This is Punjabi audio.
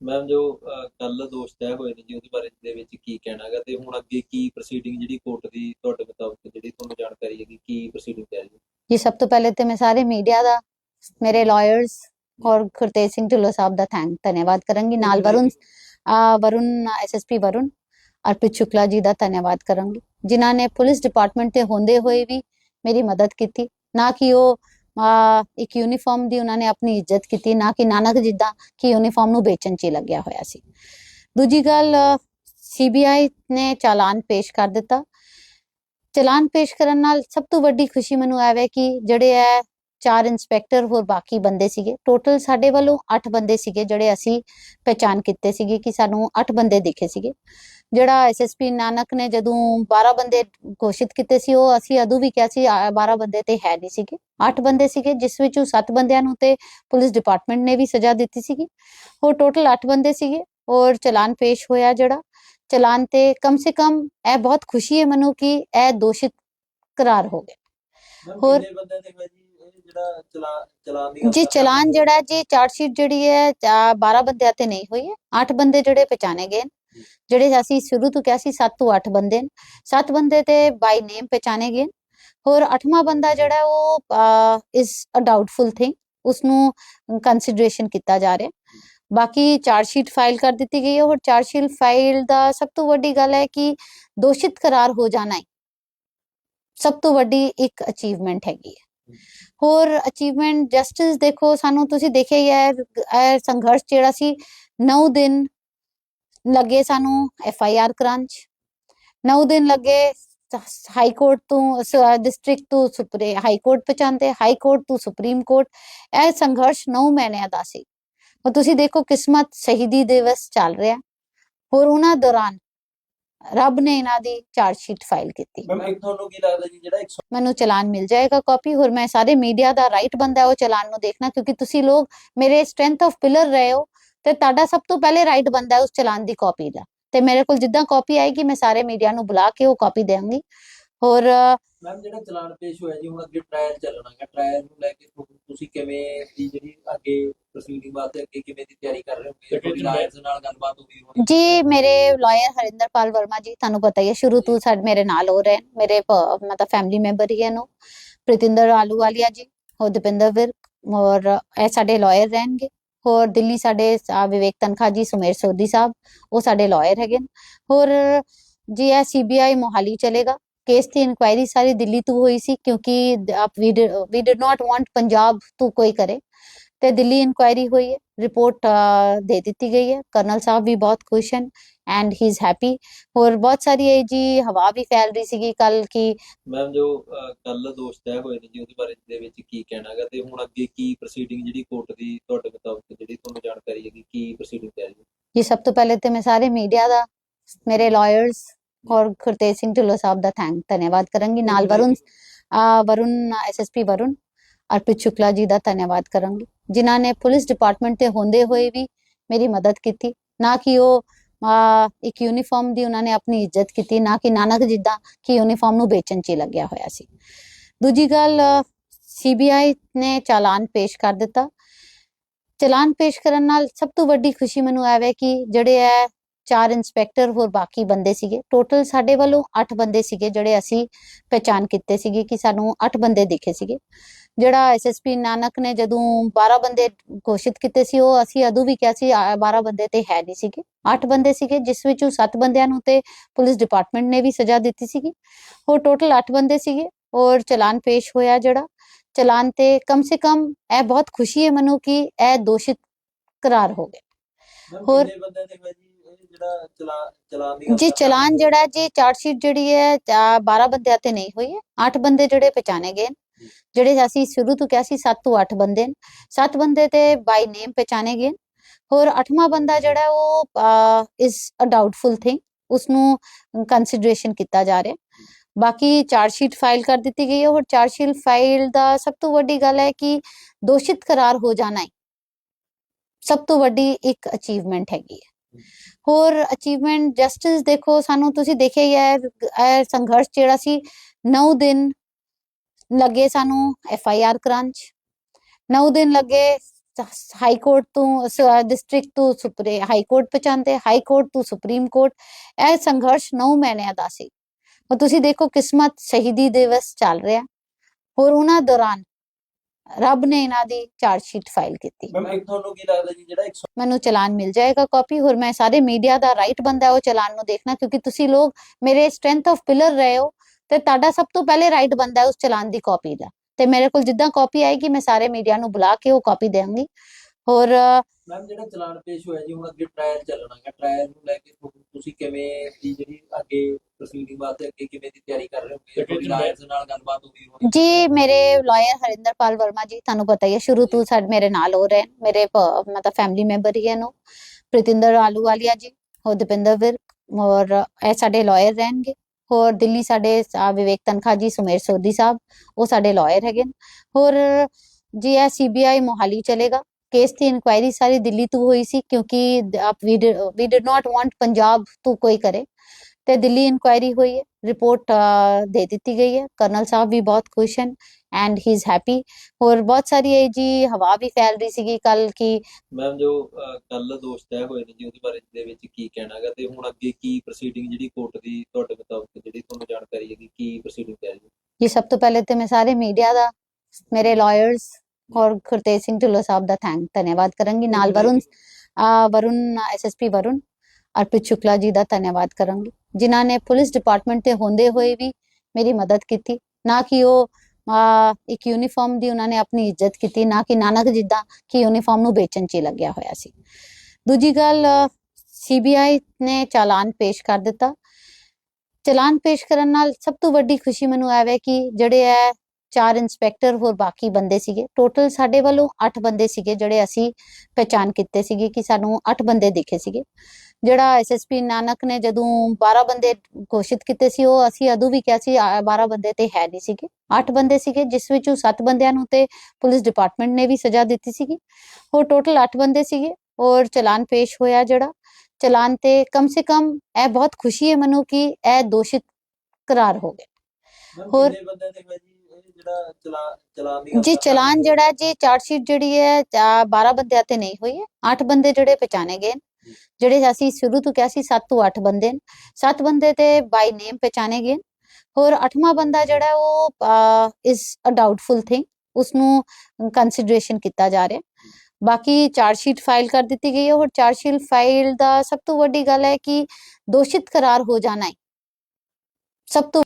ਮੈਮ ਜੋ ਕੱਲ ਦੋਸ਼ ਤੈਅ ਹੋਏ ਨੇ ਜੀ ਉਹਦੇ ਬਾਰੇ ਦੇ ਵਿੱਚ ਕੀ ਕਹਿਣਾ ਹੈਗਾ ਤੇ ਹੁਣ ਅੱਗੇ ਕੀ ਪ੍ਰੋਸੀਡਿੰਗ ਜਿਹੜੀ ਕੋਰਟ ਦੀ ਤੁਹਾਡੇ ਮੁਤਾਬਕ ਜਿਹੜੀ ਤੁਹਾਨੂੰ ਜਾਣਕਾਰੀ ਹੈਗੀ ਕੀ ਪ੍ਰੋਸੀਡਿੰਗ ਹੈ? ਜੀ ਜੀ ਸਭ ਤੋਂ ਪਹਿਲੇ ਤੇ ਮੈਂ ਸਾਰੇ ਮੀਡੀਆ ਦਾ ਮੇਰੇ ਲਾਇਰਸ ਔਰ ਗੁਰਤੇਜ ਸਿੰਘ ਢਿੱਲੋਂ ਸਾਹਿਬ ਦਾ ਥੈਂਕ ਧੰਨਵਾਦ ਕਰਾਂਗੀ। ਨਾਲ ਵਰੁਣ ਵਰੁਣ ਐਸਐਸਪੀ ਵਰੁਣ ਅਰਪਿਤ ਸ਼ੁਕਲਾ ਜੀ ਦਾ ਧੰਨਵਾਦ ਕਰਾਂਗੀ। ਜਿਨ੍ਹਾਂ ਨੇ ਪੁਲਿਸ ਡਿਪਾਰਟਮੈਂਟ ਤੇ ਹੁੰਦੇ ਹੋਏ ਵੀ ਮੇਰੀ ਮਦਦ ਕੀਤੀ। ਨਾ ਕਿ ਉਹ ਇੱਕ ਯੂਨੀਫਾਰਮ ਦੀ ਉਹਨਾਂ ਨੇ ਆਪਣੀ ਇੱਜ਼ਤ ਕੀਤੀ, ਨਾ ਕਿ ਨਾਨਕ ਜਿੱਦਾਂ ਕਿ ਯੂਨੀਫਾਰਮ ਨੂੰ ਵੇਚਣ 'ਚ ਹੀ ਲੱਗਿਆ ਹੋਇਆ ਸੀ। ਦੂਜੀ ਗੱਲ ਸੀਬੀਆਈ ਨੇ ਚਾਲਾਨ ਪੇਸ਼ ਕਰ ਦਿੱਤਾ। ਚਲਾਨ ਪੇਸ਼ ਕਰਨ ਨਾਲ ਸਭ ਤੋਂ ਵੱਡੀ ਖੁਸ਼ੀ ਮੈਨੂੰ ਆਵੇ ਕਿ ਜਿਹੜੇ ਹੈ ਚਾਰ ਇੰਸਪੈਕਟਰ ਹੋਰ ਬਾਕੀ ਬੰਦੇ ਸੀਗੇ। ਟੋਟਲ ਸਾਡੇ ਵੱਲੋਂ 8 ਬੰਦੇ ਸੀਗੇ ਜਿਹੜੇ ਅਸੀਂ ਪਹਿਚਾਨ ਕੀਤੇ ਸੀਗੇ ਕਿ ਸਾਨੂੰ 8 ਬੰਦੇ ਦਿਖੇ ਸੀਗੇ। ਜਿਹੜਾ ਐਸਐਸਪੀ ਨਾਨਕ ਨੇ ਜਦੋਂ 12 ਬੰਦੇ ਘੋਸ਼ਿਤ ਕੀਤੇ ਸੀ ਉਹ ਅਸੀਂ ਅਦੋਂ ਵੀ ਕਿਹਾ ਸੀ ਆ, 12 ਬੰਦੇ ਤੇ ਹੈ ਨਹੀਂ ਸੀਗੇ। 8 ਬੰਦੇ ਸੀਗੇ ਜਿਸ ਵਿੱਚੋਂ 7 ਬੰਦਿਆਂ ਨੂੰ ਤੇ ਪੁਲਿਸ ਡਿਪਾਰਟਮੈਂਟ ਨੇ ਵੀ ਸਜ਼ਾ ਦਿੱਤੀ ਸੀਗੀ। ਉਹ ਟੋਟਲ 8 ਬੰਦੇ ਸੀਗੇ ਔਰ ਚਲਾਨ ਪੇਸ਼ ਹੋਇਆ ਜਿਹੜਾ। ਚਲਾਨ ਤੇ ਕਮ ਸੇ ਕਮ ਇਹ ਬਹੁਤ ਖੁਸ਼ੀ ਹੈ ਮੈਨੂੰ ਕਿ ਇਹ ਦੋਸ਼ਿਤ ਕਰਾਰ ਹੋ ਗਿਆ ਹੋਰ- ਜਿਹੜਾ ਚਲਾ ਚਲਾਨ ਦੀ ਗੱਲ ਜੀ ਚਲਾਨ? ਜਿਹੜਾ ਜੀ ਚਾਰਟ ਸ਼ੀਟ ਜਿਹੜੀ ਹੈ ਚਾ- 12 ਬੰਦਿਆਂ ਤੇ ਨਹੀਂ ਹੋਈ ਹੈ 8 ਬੰਦੇ ਜਿਹੜੇ ਪਛਾਣੇ ਗਏ। ਜਿਹੜੇ ਅਸੀਂ ਸ਼ੁਰੂ ਤੋਂ ਕਿਹਾ ਸੀ 7 ਤੋਂ 8 ਬੰਦੇ ਨੇ 7 ਬੰਦੇ ਤੇ ਬਾਈ ਨੇਮ ਪਛਾਣੇ ਗਏ। ਹੋਰ 8ਵਾਂ ਬੰਦਾ ਜਿਹੜਾ ਉਹ ਇਸ ਅ ਡਾਊਟਫੁਲ ਥਿੰਗ ਉਸ ਨੂੰ ਕੰਸੀਡਰੇਸ਼ਨ ਕੀਤਾ ਜਾ ਰਿਹਾ। ਬਾਕੀ ਚਾਰਟ ਸ਼ੀਟ ਫਾਈਲ ਕਰ ਦਿੱਤੀ ਗਈ ਹੈ ਔਰ ਚਾਰਟ ਸ਼ੀਟ ਫਾਈਲ ਦਾ ਸਭ ਤੋਂ ਵੱਡੀ ਗੱਲ ਹੈ ਕਿ ਦੋਸ਼ਿਤ ਕਰਾਰ ਹੋ ਜਾਣਾ ਹੈ ਸਭ ਤੋਂ ਵੱਡੀ ਇੱਕ ਅਚੀਵਮੈਂਟ ਹੈਗੀ ਹੈ ਹੋਰ ਅਚੀਵਮੈਂਟ ਜਸਟਿਸ ਦੇਖੋ, ਸਾਨੂੰ ਤੁਸੀਂ ਦੇਖਿਆ ਹੀ ਹੈ, ਇਹ ਸੰਘਰਸ਼ ਜਿਹੜਾ ਸੀ 9 ਦਿਨ ਲੱਗੇ ਸਾਨੂੰ ਐਫ ਆਈ ਆਰ ਕਰਾਉਣ 9 ਦਿਨ ਲੱਗੇ ਹਾਈ ਕੋਰਟ ਤੋਂ ਡਿਸਟ੍ਰਿਕਟ ਤੋਂ ਸੁਪਰੇ ਹਾਈ ਕੋਰਟ ਪਹੁੰਚਾਉਂਦੇ ਹਾਈ ਕੋਰਟ ਤੋਂ ਸੁਪਰੀਮ ਕੋਰਟ ਇਹ ਸੰਘਰਸ਼ 9 ਮਹੀਨਿਆਂ ਦਾ ਸੀ। ਉਹ ਤੁਸੀਂ ਦੇਖੋ ਕਿਸਮਤ ਸ਼ਹੀਦੀ ਦਿਵਸ ਚੱਲ ਰਿਹਾ। ਹੋਰ ਉਹਨਾਂ ਦੌਰਾਨ ਰੱਬ ਨੇ ਇਹਨਾਂ ਦੀ ਚਾਰਜ ਸ਼ੀਟ ਫਾਈਲ ਕੀਤੀ। ਮੈਮ ਇੱਕ ਤੁਹਾਨੂੰ ਕੀ ਲੱਗਦਾ ਜੀ ਜਿਹੜਾ 100 ਮੈਨੂੰ ਚਲਾਨ ਮਿਲ ਜਾਏਗਾ ਕਾਪੀ ਹੋਰ ਮੈਂ ਸਾਰੇ ਮੀਡੀਆ ਦਾ ਰਾਈਟ ਬੰਦਾ ਹੈ ਉਹ ਚਲਾਨ ਨੂੰ ਦੇਖਣਾ ਕਿਉਂਕਿ ਤੁਸੀਂ ਲੋਗ ਮੇਰੇ ਸਟਰੈਂਥ ਆਫ ਪਿਲਰ ਰਹੇ ਹੋ ਤੇ ਤੁਹਾਡਾ ਸਭ ਤੋਂ ਪਹਿਲੇ ਰਾਈਟ ਬੰਦਾ ਹੈ ਉਸ ਚਲਾਨ ਦੀ ਕਾਪੀ ਦਾ। ਤੇ ਮੇਰੇ ਕੋਲ ਜਿੱਦਾਂ ਕਾਪੀ ਆਏਗੀ ਮੈਂ ਸਾਰੇ ਮੀਡੀਆ ਨੂੰ ਬੁਲਾ ਕੇ ਉਹ ਕਾਪੀ ਦੇਵਾਂਗੀ। ਹੋਰ ਮੈਮ ਜਿਹੜਾ ਚਲਾਨ ਪੇਸ਼ ਹੋਇਆ ਜੀ ਹੁਣ ਅੱਗੇ ਟ੍ਰਾਇਲ ਚੱਲਣਾ ਹੈ ਟ੍ਰਾਇਲ ਨੂੰ ਲੈ ਕੇ ਤੁਸੀਂ ਕਿਵੇਂ ਦੀ ਜਿਹੜੀ ਅੱਗੇ ਪ੍ਰੋਸੀਡਿੰਗ ਵਾਸਤੇ ਅੱਗੇ ਕਿਵੇਂ ਦੀ ਤਿਆਰੀ ਕਰ ਰਹੇ ਹੋਗੇ? ਤੁਹਾਡੀ ਲਾਇਰਸ ਨਾਲ ਗੱਲਬਾਤ ਹੋਈ ਹੋਣੀ ਜੀ ਮੇਰੇ ਲਾਇਰ ਹਰਿੰਦਰਪਾਲ ਵਰਮਾ ਜੀ ਤੁਹਾਨੂੰ ਪਤਾ ਹੀ ਹੈ ਸ਼ੁਰੂ ਤੋਂ ਸਾਡੇ ਮੇਰੇ ਨਾਲ ਹੋ ਰਹੇ ਨੇ। ਮੇਰੇ ਮਤਲਬ ਫੈਮਿਲੀ ਮੈਂਬਰ ਹੀ ਹਨ ਉਹ ਪ੍ਰੀਤਿੰਦਰ ਆਲੂਵਾਲੀਆ ਜੀ ਹੋਰ ਦਪਿੰਦਰ ਵਿਰਕ ਔਰ ਇਹ ਸਾਡੇ ਲਾਇਰ ਰਹਿਣਗੇ। ਹੋਰ ਦਿੱਲੀ ਸਾਡੇ ਵਿਵੇਕ ਤਨਖਾ ਜੀ ਸੁਮੇਰ ਸੋਦੀ ਸਾਹਿਬ ਉਹ ਸਾਡੇ ਲਾਇਰ ਹੈਗੇ ਹੋਰ ਜੀ ਇਹ ਸੀਬੀਆਈ ਮੋਹਾਲੀ ਚਲੇਗਾ। ਕੇਸ ਦੀ ਇਨਕੁਆਇਰੀ ਸਾਰੀ ਦਿੱਲੀ ਤੋਂ ਹੋਈ ਸੀ ਕਿਉਂਕਿ ਵੀ we did not want Punjab ਤੋਂ ਕੋਈ ਕਰੇ। ਤੇ ਦਿੱਲੀ ਇਨਕੁਆਇਰੀ ਹੋਈ ਹੈ। ਰਿਪੋਰਟ ਦੇ ਦਿੱਤੀ ਗਈ ਹੈ। ਕਰਨਲ ਸਾਹਿਬ ਵੀ ਬਹੁਤ ਖੁਸ਼ ਹਨ ਐਂਡ ਹੀ ਇਜ਼ ਹੈਪੀ ਹੋਰ ਬਹੁਤ ਸਾਰੀ ਇਹ ਜੀ ਹਵਾ ਵੀ ਫੈਲ ਰਹੀ ਸੀਗੀ ਕੱਲ ਕਿ ਮੈਮ ਜੋ ਕੱਲ ਦੋਸ਼ ਤੈਅ ਹੋਏ ਨੇ ਜੀ ਉਹਦੇ ਬਾਰੇ ਦੇ ਵਿੱਚ ਕੀ ਕਹਿਣਾ ਹੈਗਾ ਤੇ ਹੁਣ ਅੱਗੇ ਕੀ ਪ੍ਰੋਸੀਡਿੰਗ ਜਿਹੜੀ ਕੋਰਟ ਦੀ ਤੁਹਾਡੇ ਮੁਤਾਬਕ ਜਿਹੜੀ ਤੁਹਾਨੂੰ ਜਾਣਕਾਰੀ ਹੈਗੀ ਕੀ ਪ੍ਰੋਸੀਡਿੰਗ ਹੈ? ਜੀ ਜੀ ਸਭ ਤੋਂ ਪਹਿਲੇ ਤੇ ਮੈਂ ਸਾਰੇ ਮੀਡੀਆ ਦਾ ਮੇਰੇ ਲਾਇਰਸ ਔਰ ਗੁਰਤੇਜ ਸਿੰਘ ਢਿੱਲੋਂ ਸਾਹਿਬ ਦਾ ਥੈਂਕ ਧੰਨਵਾਦ ਕਰਾਂਗੀ। ਨਾਲ ਵਰੁਣ ਵਰੁਣ ਐਸਐਸਪੀ ਵਰੁਣ ਅਰਪਿਤ ਸ਼ੁਕਲਾ ਜੀ ਦਾ ਧੰਨਵਾਦ ਕਰਾਂਗੀ। ਜਿਨ੍ਹਾਂ ਨੇ ਪੁਲਿਸ ਡਿਪਾਰਟਮੈਂਟ ਤੇ ਹੁੰਦੇ ਹੋਏ ਵੀ ਮੇਰੀ ਮਦਦ ਕੀਤੀ। ਨਾ ਕਿ ਉਹ ਇੱਕ ਯੂਨੀਫਾਰਮ ਦੀ ਉਹਨਾਂ ਨੇ ਆਪਣੀ ਇੱਜ਼ਤ ਕੀਤੀ ਨਾ ਕਿ ਨਾਨਕ ਜਿੱਦਾਂ ਕਿ ਯੂਨੀਫਾਰਮ ਨੂੰ ਵੇਚਣ 'ਚ ਲੱਗਿਆ ਹੋਇਆ ਸੀ। ਦੂਜੀ ਗੱਲ ਸੀਬੀਆਈ ਨੇ ਚਾਲਾਨ ਪੇਸ਼ ਕਰ ਦਿੱਤਾ। ਚਲਾਨ ਪੇਸ਼ ਕਰਨ ਨਾਲ ਸਭ ਤੋਂ ਵੱਡੀ ਖੁਸ਼ੀ ਮੈਨੂੰ ਆਵੇ ਕਿ ਜਿਹੜੇ ਹੈ ਚਾਰ ਇੰਸਪੈਕਟਰ ਹੋਰ ਬਾਕੀ ਬੰਦੇ ਸੀਗੇ। ਟੋਟਲ ਸਾਡੇ ਵੱਲੋਂ 8 ਬੰਦੇ ਸੀਗੇ ਜਿਹੜੇ ਅਸੀਂ ਪਹਿਚਾਨ ਕੀਤੇ ਸੀਗੇ ਕਿ ਸਾਨੂੰ 8 ਬੰਦੇ ਦਿਖੇ ਸੀਗੇ। ਜਿਹੜਾ ਐਸਐਸਪੀ ਨਾਨਕ ਨੇ ਜਦੋਂ 12 ਬੰਦੇ ਘੋਸ਼ਿਤ ਕੀਤੇ ਸੀ ਉਹ ਅਸੀਂ ਅਦੋਂ ਵੀ ਕਿਹਾ ਸੀ ਆ, 12 ਬੰਦੇ ਤੇ ਹੈ ਨਹੀਂ ਸੀਗੇ। 8 ਬੰਦੇ ਸੀਗੇ ਜਿਸ ਵਿੱਚੋਂ 7 ਬੰਦਿਆਂ ਨੂੰ ਤੇ ਪੁਲਿਸ ਡਿਪਾਰਟਮੈਂਟ ਨੇ ਵੀ ਸਜ਼ਾ ਦਿੱਤੀ ਸੀਗੀ। ਉਹ ਟੋਟਲ 8 ਬੰਦੇ ਸੀਗੇ ਔਰ ਚਲਾਨ ਪੇਸ਼ ਹੋਇਆ ਜਿਹੜਾ। ਚਲਾਨ ਤੇ ਕਮ ਸੇ ਕਮ ਇਹ ਬਹੁਤ ਖੁਸ਼ੀ ਹੈ ਮੈਨੂੰ ਕਿ ਇਹ ਦੋਸ਼ਿਤ ਕਰਾਰ ਹੋ ਗਿਆ ਹੋਰ- ਜੀ ਇਹ ਜਿਹੜਾ ਚਲਾ ਚਲਾਨ ਦੀ ਜੀ? ਜਿਹੜਾ ਜੀ ਚਾਰਟ ਸ਼ੀਟ ਜਿਹੜੀ ਹੈ ਚਾ- 12 ਬੰਦਿਆਂ ਤੇ ਨਹੀਂ ਹੋਈ ਹੈ 8 ਬੰਦੇ ਜਿਹੜੇ ਪਛਾਣੇ ਗਏ। ਜਿਹੜੇ ਅਸੀਂ ਸ਼ੁਰੂ ਤੋਂ ਕਿਹਾ ਸੀ 7 ਤੋਂ 8 ਬੰਦੇ ਨੇ 7 ਬੰਦੇ ਤੇ ਬਾਈ ਨੇਮ ਪਛਾਣੇ ਗਏ। ਹੋਰ 8ਵਾਂ ਬੰਦਾ ਜਿਹੜਾ ਉਹ ਇਸ ਅ ਡਾਊਟਫੁਲ ਥਿੰਗ ਉਸ ਨੂੰ ਕੰਸੀਡਰੇਸ਼ਨ ਕੀਤਾ ਜਾ ਰਿਹਾ। ਬਾਕੀ ਚਾਰਟ ਸ਼ੀਟ ਫਾਈਲ ਕਰ ਦਿੱਤੀ ਗਈ ਹੈ ਔਰ ਚਾਰਟ ਸ਼ੀਟ ਫਾਈਲ ਦਾ ਸਭ ਤੋਂ ਵੱਡੀ ਗੱਲ ਹੈ ਕਿ ਦੋਸ਼ਿਤ ਕਰਾਰ ਹੋ ਜਾਣਾ ਹੈ ਸਭ ਤੋਂ ਵੱਡੀ ਇੱਕ ਅਚੀਵਮੈਂਟ ਹੈਗੀ ਹੈ ਹੋਰ ਅਚੀਵਮੈਂਟ ਜਸਟਿਸ ਦੇਖੋ, ਸਾਨੂੰ ਤੁਸੀਂ ਦੇਖਿਆ ਹੀ ਹੈ, ਇਹ ਸੰਘਰਸ਼ ਜਿਹੜਾ ਸੀ 9 ਦਿਨ ਲੱਗੇ ਸਾਨੂੰ ਐਫ ਆਈ ਆਰ ਕਰਾਉਣ 9 ਦਿਨ ਲੱਗੇ ਹਾਈ ਕੋਰਟ ਤੋਂ ਡਿਸਟ੍ਰਿਕਟ ਤੋਂ ਸੁਪਰੇ ਹਾਈ ਕੋਰਟ ਪਹੁੰਚਾਉਂਦੇ ਹਾਈ ਕੋਰਟ ਤੋਂ ਸੁਪਰੀਮ ਕੋਰਟ ਇਹ ਸੰਘਰਸ਼ 9 ਮਹੀਨਿਆਂ ਦਾ ਸੀ। ਉਹ ਤੁਸੀਂ ਦੇਖੋ ਕਿਸਮਤ ਸ਼ਹੀਦੀ ਦਿਵਸ ਚੱਲ ਰਿਹਾ। ਹੋਰ ਉਹਨਾਂ ਦੌਰਾਨ ਰੱਬ ਨੇ ਇਹਨਾਂ ਦੀ ਚਾਰਜ ਸ਼ੀਟ ਫਾਈਲ ਕੀਤੀ। ਮੈਮ ਤੁਹਾਨੂੰ ਕੀ ਲੱਗਦਾ ਜੀ ਜਿਹੜਾ 100 ਮੈਨੂੰ ਚਲਾਨ ਮਿਲ ਜਾਏਗਾ ਕਾਪੀ ਹੋਰ ਮੈਂ ਸਾਰੇ ਮੀਡੀਆ ਦਾ ਰਾਈਟ ਬੰਦਾ ਹੈ ਉਹ ਚਲਾਨ ਨੂੰ ਦੇਖਣਾ ਕਿਉਂਕਿ ਤੁਸੀਂ ਲੋਕ ਮੇਰੇ ਸਟਰੈਂਥ ਆਫ ਪਿਲਰ ਰਹੇ ਹੋ ਤੇ ਤੁਹਾਡਾ ਸਭ ਤੋਂ ਪਹਿਲੇ ਰਾਈਟ ਬੰਦਾ ਹੈ ਉਸ ਚਲਾਨ ਦੀ ਕਾਪੀ ਦਾ। ਤੇ ਮੇਰੇ ਕੋਲ ਜਿੱਦਾਂ ਕਾਪੀ ਆਏਗੀ ਮੈਂ ਸਾਰੇ ਮੀਡੀਆ ਨੂੰ ਬੁਲਾ ਕੇ ਉਹ ਕਾਪੀ ਦੇਵਾਂਗੀ। ਹੋਰ ਮੈਮ ਜਿਹੜਾ ਚਲਾਨ ਪੇਸ਼ ਹੋਇਆ ਜੀ ਹੁਣ ਅੱਗੇ ਟ੍ਰਾਇਲ ਚੱਲਣਾ ਹੈ ਟ੍ਰਾਇਲ ਨੂੰ ਲੈ ਕੇ ਤੁਸੀਂ ਕਿਵੇਂ ਦੀ ਜਿਹੜੀ ਅੱਗੇ ਪ੍ਰੋਸੀਡਿੰਗ ਵਾਸਤੇ ਅੱਗੇ ਕਿਵੇਂ ਦੀ ਤਿਆਰੀ ਕਰ ਰਹੇ ਹੋਗੇ? ਤੁਹਾਡੀ ਲਾਇਰਸ ਨਾਲ ਗੱਲਬਾਤ ਹੋਈ ਹੋਣੀ ਜੀ ਮੇਰੇ ਲਾਇਰ ਹਰਿੰਦਰਪਾਲ ਵਰਮਾ ਜੀ ਤੁਹਾਨੂੰ ਪਤਾ ਹੀ ਹੈ ਸ਼ੁਰੂ ਤੋਂ ਸਾਡੇ ਮੇਰੇ ਨਾਲ ਹੋ ਰਹੇ ਮੇਰੇ ਮਤਲਬ ਫੈਮਿਲੀ ਮੈਂਬਰ ਹੀ ਹਨ ਪ੍ਰਤਿੰਦਰ ਆਲੂਵਾਲੀਆ ਜੀ ਹੋਰ ਦਪਿੰਦਰ ਵਿਰਕ ਔਰ ਇਹ ਸਾਡੇ ਲਾਇਰ ਰਹਿਣਗੇ ਹੋਰ ਦਿੱਲੀ ਸਾਡੇ ਵਿਵੇਕ ਤਨਖਾ ਜੀ ਸੁਮੇਰ ਸੋਦੀ ਸਾਹਿਬ ਉਹ ਸਾਡੇ ਲਾਇਰ ਹੈਗੇ ਹੋਰ ਜੀ ਇਹ ਸੀਬੀਆਈ ਮੋਹਾਲੀ ਚਲੇਗਾ ਕੇਸ ਦੀ ਇਨਕੁਆਇਰੀ ਸਾਰੀ ਦਿੱਲੀ ਤੋਂ ਹੋਈ ਸੀ ਕਿਉਂਕਿ ਵੀ we did not want Punjab ਤੋਂ ਕੋਈ ਕਰੇ। ਤੇ ਦਿੱਲੀ ਇਨਕੁਆਇਰੀ ਹੋਈ ਹੈ ਰਿਪੋਰਟ ਦੇ ਦਿੱਤੀ ਗਈ ਹੈ। ਕਰਨਲ ਸਾਹਿਬ ਵੀ ਬਹੁਤ ਖੁਸ਼ ਹਨ ਐਂਡ ਹੀ ਇਜ਼ ਹੈਪੀ ਹੋਰ ਬਹੁਤ ਸਾਰੀ ਇਹ ਜੀ ਹਵਾ ਵੀ ਫੈਲ ਰਹੀ ਸੀਗੀ ਕੱਲ ਕਿ ਮੈਮ ਜੋ ਕੱਲ ਦੋਸ਼ ਤੈਅ ਹੋਏ ਨੇ ਜੀ ਉਹਦੇ ਬਾਰੇ ਦੇ ਵਿੱਚ ਕੀ ਕਹਿਣਾ ਹੈਗਾ ਤੇ ਹੁਣ ਅੱਗੇ ਕੀ ਪ੍ਰੋਸੀਡਿੰਗ ਜਿਹੜੀ ਕੋਰਟ ਦੀ ਤੁਹਾਡੇ ਮੁਤਾਬਕ ਜਿਹੜੀ ਤੁਹਾਨੂੰ ਜਾਣਕਾਰੀ ਹੈਗੀ ਕੀ ਪ੍ਰੋਸੀਡਿੰਗ ਹੈ? ਜੀ ਜੀ ਸਭ ਤੋਂ ਪਹਿਲੇ ਤੇ ਮੈਂ ਸਾਰੇ ਮੀਡੀਆ ਦਾ ਮੇਰੇ ਲਾਇਰਸ ਔਰ ਗੁਰਤੇਜ ਸਿੰਘ ਢਿੱਲੋਂ ਸਾਹਿਬ ਦਾ ਥੈਂਕ ਧੰਨਵਾਦ ਕਰਾਂਗੀ। ਨਾਲ ਵਰੁਣ ਵਰੁਣ ਐਸਐਸਪੀ ਵਰੁਣ ਅਰਪਿਤ ਸ਼ੁਕਲਾ ਜੀ ਦਾ ਧੰਨਵਾਦ ਕਰਾਂਗੀ। ਜਿਨ੍ਹਾਂ ਨੇ ਪੁਲਿਸ ਡਿਪਾਰਟਮੈਂਟ ਤੇ ਹੁੰਦੇ ਹੋਏ ਵੀ ਮੇਰੀ ਮਦਦ ਕੀਤੀ ਨਾ ਕਿ ਉਹ ਇੱਕ ਯੂਨੀਫਾਰਮ ਦੀ ਉਹਨਾਂ ਨੇ ਆਪਣੀ ਇੱਜ਼ਤ ਕੀਤੀ ਨਾ ਕਿ ਨਾਨਕ ਜਿੱਦਾਂ ਕਿ ਯੂਨੀਫਾਰਮ ਨੂੰ ਵੇਚਣ 'ਚ ਲੱਗਿਆ ਹੋਇਆ ਸੀ। ਦੂਜੀ ਗੱਲ ਸੀਬੀਆਈ ਨੇ ਚਾਲਾਨ ਪੇਸ਼ ਕਰ ਦਿੱਤਾ। ਚਲਾਨ ਪੇਸ਼ ਕਰਨ ਨਾਲ ਸਭ ਤੋਂ ਵੱਡੀ ਖੁਸ਼ੀ ਮੈਨੂੰ ਆਵੇ ਕਿ ਜਿਹੜੇ ਹੈ ਚਾਰ ਇੰਸਪੈਕਟਰ ਹੋਰ ਬਾਕੀ ਬੰਦੇ ਸੀਗੇ। ਟੋਟਲ ਸਾਡੇ ਵੱਲੋਂ 8 ਬੰਦੇ ਸੀਗੇ ਜਿਹੜੇ ਅਸੀਂ ਪਹਿਚਾਨ ਕੀਤੇ ਸੀਗੇ ਕਿ ਸਾਨੂੰ 8 ਬੰਦੇ ਦਿਖੇ ਸੀਗੇ। ਜਿਹੜਾ ਐਸਐਸਪੀ ਨਾਨਕ ਨੇ ਜਦੋਂ 12 ਬੰਦੇ ਘੋਸ਼ਿਤ ਕੀਤੇ ਸੀ ਉਹ ਅਸੀਂ ਅਦੋਂ ਵੀ ਕਿਹਾ ਸੀ ਆ, 12 ਬੰਦੇ ਤੇ ਹੈ ਨਹੀਂ ਸੀਗੇ। 8 ਬੰਦੇ ਸੀਗੇ ਜਿਸ ਵਿੱਚੋਂ 7 ਬੰਦਿਆਂ ਨੂੰ ਤੇ ਪੁਲਿਸ ਡਿਪਾਰਟਮੈਂਟ ਨੇ ਵੀ ਸਜ਼ਾ ਦਿੱਤੀ ਸੀਗੀ। ਹੋਰ ਟੋਟਲ 8 ਬੰਦੇ ਸੀਗੇ ਔਰ ਚਲਾਨ ਪੇਸ਼ ਹੋਇਆ ਜਿਹੜਾ। ਚਲਾਨ ਤੇ ਕਮ ਸੇ ਕਮ ਇਹ ਬਹੁਤ ਖੁਸ਼ੀ ਹੈ ਮੈਨੂੰ ਕਿ ਇਹ ਦੋਸ਼ਿਤ ਕਰਾਰ ਹੋ ਗਏ। ਹੋਰ- ਬੰਦੇ ਨੇ ਜੀ? ਇਹ ਜਿਹੜਾ ਚਲਾ ਚਲਾਨ ਦੀ ਗੱਲ ਜੀ ਚਲਾਨ? ਜਿਹੜਾ ਜੀ ਚਾਰਟ ਸ਼ੀਟ ਜਿਹੜੀ ਹੈ ਚਾ- 12 ਬੰਦਿਆਂ ਤੇ ਨਹੀਂ ਹੋਈ ਹੈ 8 ਬੰਦੇ ਜਿਹੜੇ ਪਛਾਣੇ ਗਏ। ਜਿਹੜੇ ਅਸੀਂ ਸ਼ੁਰੂ ਤੋਂ ਕਿਹਾ ਸੀ 7 ਤੋਂ 8 ਬੰਦੇ ਨੇ 7 ਬੰਦੇ ਤੇ ਬਾਈ ਨੇਮ ਪਛਾਣੇ ਗਏ। ਹੋਰ 8ਵਾਂ ਬੰਦਾ ਜਿਹੜਾ ਉਹ ਇਸ ਅ ਡਾਊਟਫੁਲ ਥਿੰਗ ਉਸ ਨੂੰ ਕੰਸੀਡਰੇਸ਼ਨ ਕੀਤਾ ਜਾ ਰਿਹਾ। ਬਾਕੀ ਚਾਰਟ ਸ਼ੀਟ ਫਾਈਲ ਕਰ ਦਿੱਤੀ ਗਈ ਹੈ ਔਰ ਚਾਰਟ ਸ਼ੀਟ ਫਾਈਲ ਦਾ ਸਭ ਤੋਂ ਵੱਡੀ ਗੱਲ ਹੈ ਕਿ ਦੋਸ਼ਿਤ ਕਰਾਰ ਹੋ ਜਾਣਾ ਹੈ ਸਭ ਤੋਂ